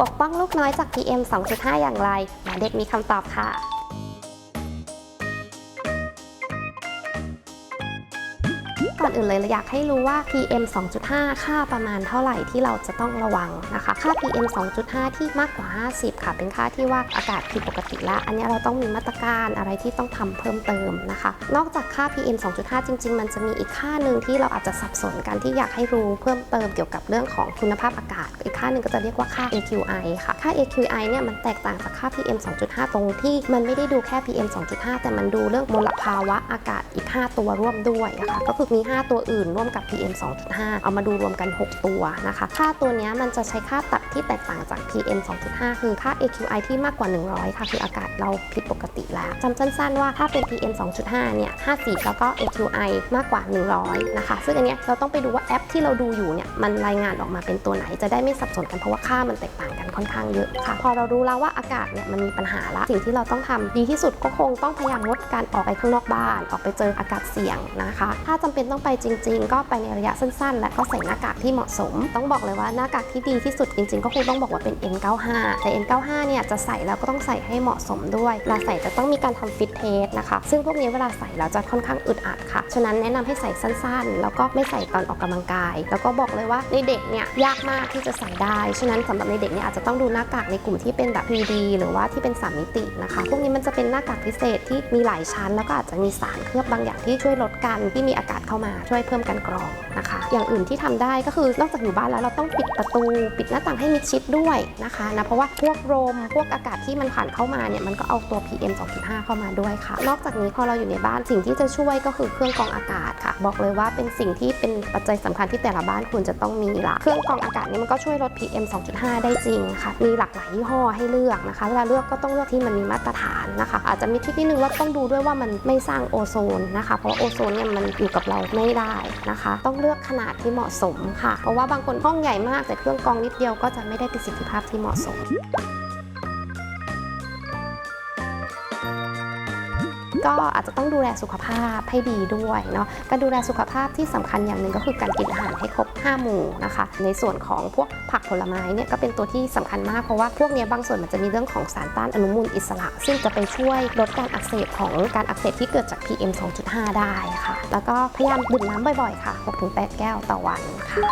ปกป้องลูกน้อยจาก PM 2.5 อย่างไรหมอเด็กมีคำตอบค่ะ ก่อนอื่นเลยเราอยากให้รู้ว่า PM 2.5 ค่าประมาณเท่าไหร่ที่เราจะต้องระวังนะคะ ค่า PM 2.5 ที่มากกว่า 50 ค่ะ เป็นค่าที่ว่าอากาศผิดปกติแล้ว อันนี้เราต้องมีมาตรการอะไรที่ต้องทำเพิ่มเติมนะคะ นอกจากค่า PM 2.5 จริง ๆ มันจะมีอีกค่าหนึ่งที่เราอาจจะสับสนกันที่อยากให้รู้เพิ่มเติมเกี่ยวกับเรื่องของคุณภาพอากาศ อีกค่าหนึ่งก็จะเรียกว่าค่า AQI ค่ะ ค่า AQI เนี่ยมันแตกต่างจากค่า PM 2.5 ตรงที่มันไม่ได้ดูแค่ PM 2.5 แต่มันดูเรื่องมลภาวะอากาศอีก 5 ตัวร่วมด้วยนะคะก็คือมี 5ตัวอื่นร่วมกับ PM 2.5 เอามาดูรวมกัน 6 ตัวนะคะ ค่าตัวนี้มันจะใช้ค่าตัดที่แตกต่างจาก PM 2.5 คือค่า AQI ที่มากกว่า 100 ค่ะ คืออากาศเราผิดปกติแล้วจำสั้นๆว่าถ้าเป็น PM 2.5 เนี่ย 50 แล้วก็ AQI มากกว่า 100 นะคะ ซึ่งอันเนี้ยเราต้องไปดูว่าแอปที่เราดูอยู่เนี่ยมันรายงานออกมาเป็นตัวไหนจะได้ไม่สับสนกันเพราะว่าค่ามันแตกต่างกันค่อนข้างเยอะค่ะ พอเรารู้แล้วว่าอากาศเนี่ยมันมีปัญหาละสิ่งที่เราต้องทำดีที่สุดก็คงต้องพยายามงดการออกไปข้างนอกบ้าน ออกไปเจออากาศเสี่ยงนะคะ ถ้าจำเป็นต้องไปจริง ๆ ก็ไปในระยะสั้นๆ และก็ใส่หน้ากากที่เหมาะสม ต้องบอกเลยว่าหน้ากากที่ดีที่สุดจริง ๆ ก็คงต้องบอกว่าเป็น N95 แต่ N95 เนี่ยจะใส่แล้วก็ต้องใส่ให้เหมาะสมด้วยเวลาใส่จะต้องมีการทำฟิตเทสนะคะ ซึ่งพวกนี้เวลาใส่แล้วจะค่อนข้างอึดอัดค่ะ ฉะนั้นแนะนำให้ใส่สั้นๆ แล้วก็ไม่ใส่ตอนออกกำลังกาย แล้วก็บอกเลยว่าในเด็กเนี่ยยากมากที่จะใส่ได้ ฉะนั้นสำหรับในเด็กเนี่ยอาจจะต้องดูหน้ากากในกลุ่มที่เป็นแบบ 3D หรือว่าที่เป็น 3 มิตินะคะ พวกนี้มันจะเป็นหน้ากากพิเศษที่มีหลายชั้น แล้วก็อาจจะมีสารเคลือบบางอย่างที่ช่วยลดการที่มีอากาศเข้ามาช่วยเพิ่มการกรองนะคะ อย่างอื่นที่ทำได้ก็คือนอกจากอยู่บ้านแล้วเราต้องปิดประตู ปิดหน้าต่างให้มิดชิดด้วยนะคะนะเพราะว่าพวกลมพวกอากาศที่มันผ่านเข้ามาเนี่ยมันก็เอาตัว PM 2.5 เข้ามาด้วยค่ะ นอกจากนี้พอเราอยู่ในบ้านสิ่งที่จะช่วยก็คือเครื่องกรองอากาศค่ะ บอกเลยว่าเป็นสิ่งที่เป็นปัจจัยสำคัญที่แต่ละบ้านควรจะต้องมีละเครื่องกรองอากาศนี้มันก็ช่วยลด PM 2.5 ได้จริงค่ะ มีหลากหลายยี่ห้อให้เลือกนะคะเวลาเลือกก็ต้องเลือกที่มันมีมาตรฐานนะคะ อาจจะมีทริคนิดนึงว่าต้องดูด้วยว่ามันไม่สร้างโอโซนนะคะ เพราะโอโซนเนี่ยมันอยู่กับเราไม่ไม่ได้นะคะ ต้องเลือกขนาดที่เหมาะสมค่ะ เพราะว่าบางคนห้องใหญ่มากแต่เครื่องกรองนิดเดียวก็จะไม่ได้ประสิทธิภาพที่เหมาะสม ก็อาจจะต้องดูแลสุขภาพให้ดีด้วยเนาะการดูแลสุขภาพที่สำคัญอย่างหนึ่งก็คือการกินอาหารให้ครบ 5 หมู่นะคะ ในส่วนของพวกผักผลไม้เนี่ยก็เป็นตัวที่สำคัญมากเพราะว่าพวกนี้บางส่วนมันจะมีเรื่องของสารต้านอนุมูลอิสระ ซึ่งจะไปช่วยลดการอักเสบของการอักเสบที่เกิดจาก PM 2.5 ได้ค่ะ แล้วก็พยายามดื่มน้ำบ่อยๆ ค่ะ 6-8 แก้วต่อวันค่ะ